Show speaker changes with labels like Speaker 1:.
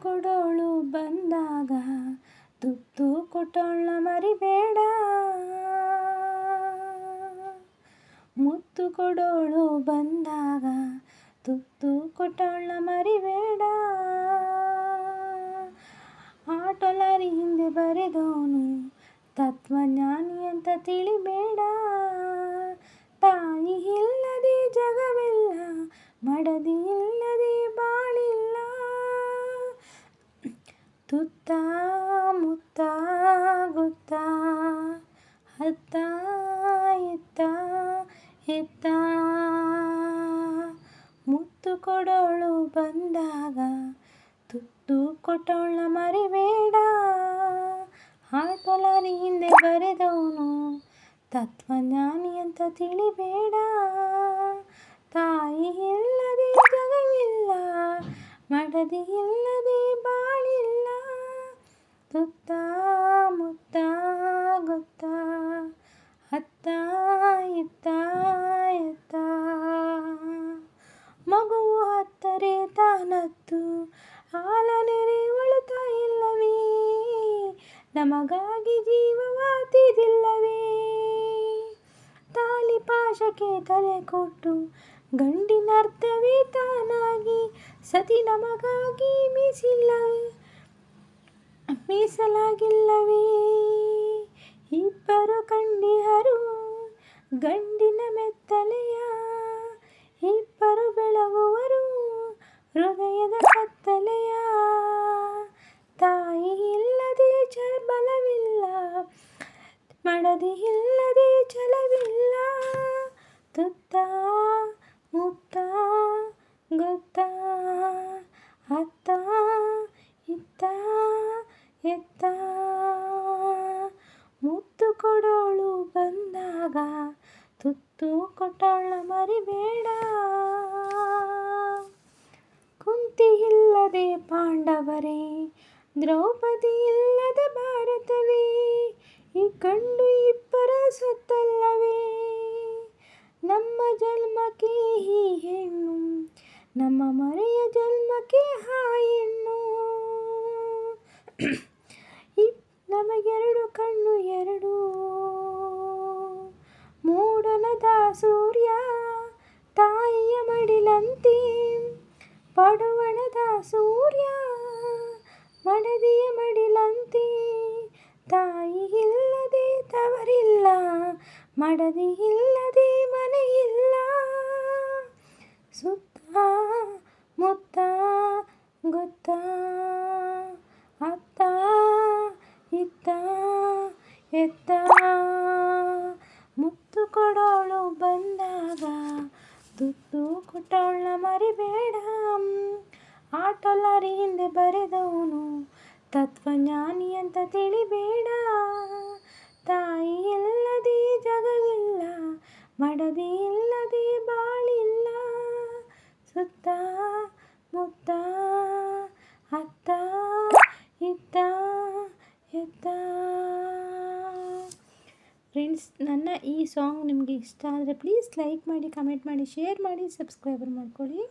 Speaker 1: ಕೊಡೋಳು ಬಂದಾಗ ತುತ್ತು ಕೊಟ್ಟೋಳ ಮರಿಬೇಡ. ಮುತ್ತು ಕೊಡೋಳು ಬಂದಾಗ ತುತ್ತು ಕೊಟ್ಟೋಳ ಮರಿಬೇಡ. ಆಟೋಲರಿ ಹಿಂದೆ ಬರೆದವನು ತತ್ವಜ್ಞಾನಿ ಅಂತ ತಿಳಿಬೇಡ. ತಾಯಿ ಇಲ್ಲದೆ ಜಗವೆಲ್ಲ ಮಡದಿ ಇಲ್ಲದೆ ಬಾಳಿಲ್ಲ ತುತ್ತ ಮುತ್ತ ಗುತ್ತ ಹತ್ತ ಎತ್ತ ಎತ್ತ ಮುತ್ತು ಕೊಡೋಳು ಬಂದಾಗ ತುತ್ತು ಕೊಟ್ಟೋಳ ಮರಿಬೇಡ. ಆಟೋಲಾರಿ ಹಿಂದೆ ಬರೆದವನು ತತ್ವಜ್ಞಾನಿ ಅಂತ ತಿಳಿಬೇಡ. ತಾಯಿ ಇಲ್ಲದೆ ಜಗವಿಲ್ಲ ಮಡದಿ ಬಾಳಿಲ್ಲ ತುತ್ತ ಮುತ್ತ ಗೊತ್ತ ಹತ್ತ ಇತ್ತ ಎತ್ತ. ಮಗುವು ಹತ್ತರೆ ತಾನತ್ತು ಹಾಲ ನೆರೆವಳುತ್ತಾ ಇಲ್ಲವೇ? ನಮಗಾಗಿ ಜೀವವಾತಿದಿಲ್ಲವೇ ತಾಲಿ ಪಾಶಕ್ಕೆ ತಲೆ ಕೊಟ್ಟು, ಗಂಡಿನರ್ಥವೇ ತಾನಾಗಿ ಸತಿ ನಮಗಾಗಿ ಮೀಸಿಲ್ಲ ಮೀಸಲಾಗಿಲ್ಲವೇ? ಇಬ್ಬರು ಕಂಡಿಹರು ಗಂಡಿನ ಮೆತ್ತಲೆಯ. ಇಬ್ಬರು ಬೆಳಗುವರು ಹೃದಯದ ಕತ್ತಲೆಯ. ತಾಯಿ ಇಲ್ಲದೆ ಬಲವಿಲ್ಲ ಮಡದಿ ಇಲ್ಲದೆ ಛಲವಿಲ್ಲ ತುತ್ತ ಮುತ್ತ ಗೊತ್ತ ಅತ್ತ ಕೊಡೋಳು ಬಂದಾಗ ತುತ್ತು ಕೊಟ್ಟಾಳ ಮರಿಬೇಡ. ಕುಂತಿ ಇಲ್ಲದೆ ಪಾಂಡವರೇ ದ್ರೌಪದಿ ಇಲ್ಲದ ಭಾರತವೇ, ಈ ಕಂಡು ಇಬ್ಬರ ಸೊತ್ತಲ್ಲವೇ? ನಮ್ಮ ಜನ್ಮಕ್ಕೆ ಈ ಹೆಣ್ಣು, ನಮ್ಮ ಮರೆಯ ಜನ್ಮಕ್ಕೆ ಹಾ ಹೆಣ್ಣು. ಈ ಸೂರ್ಯ, ತಾಯಿಯ ಮಡಿಲಂತೆ. ಪಡುವಣದ ಸೂರ್ಯ, ಮಡದಿಯ ಮಡಿಲಂತೆ. ತಾಯಿ ಇಲ್ಲದೆ ತವರಿಲ್ಲ ಮಡದಿ ಇಲ್ಲದೆ ಮನೆಯಿಲ್ಲ. ಸುತ್ತ ಮುತ್ತ ಗೊತ್ತ, ಅತ್ತ ಇತ್ತ ಎತ್ತ ಮುತ್ತು ಕೊಡೋಳು ಬಂದಾಗ ತುತ್ತು ಕೊಟ್ಟವಳ ಮರಿಬೇಡ. ಆಟೋಲಾರಿ ಹಿಂದೆ ಬರೆದವನು ತತ್ವಜ್ಞಾನಿ ಅಂತ ತಿಳಿಬೇಡ. ತಾಯಿ ಇಲ್ಲದೆ ಜಗವಿಲ್ಲ, ಮಡದಿ ಇಲ್ಲದೆ ಬಾಳಿಲ್ಲ. ಸುತ್ತ ಮುತ್ತ ಫ್ರೆಂಡ್ಸ್, ನನ್ನ ಈ ಸಾಂಗ್ ನಿಮಗೆ ಇಷ್ಟ ಆದರೆ ಪ್ಲೀಸ್ ಲೈಕ್ ಮಾಡಿ, ಕಮೆಂಟ್ ಮಾಡಿ, ಶೇರ್ ಮಾಡಿ, ಸಬ್ಸ್ಕ್ರೈಬರ್ ಮಾಡ್ಕೊಳ್ಳಿ.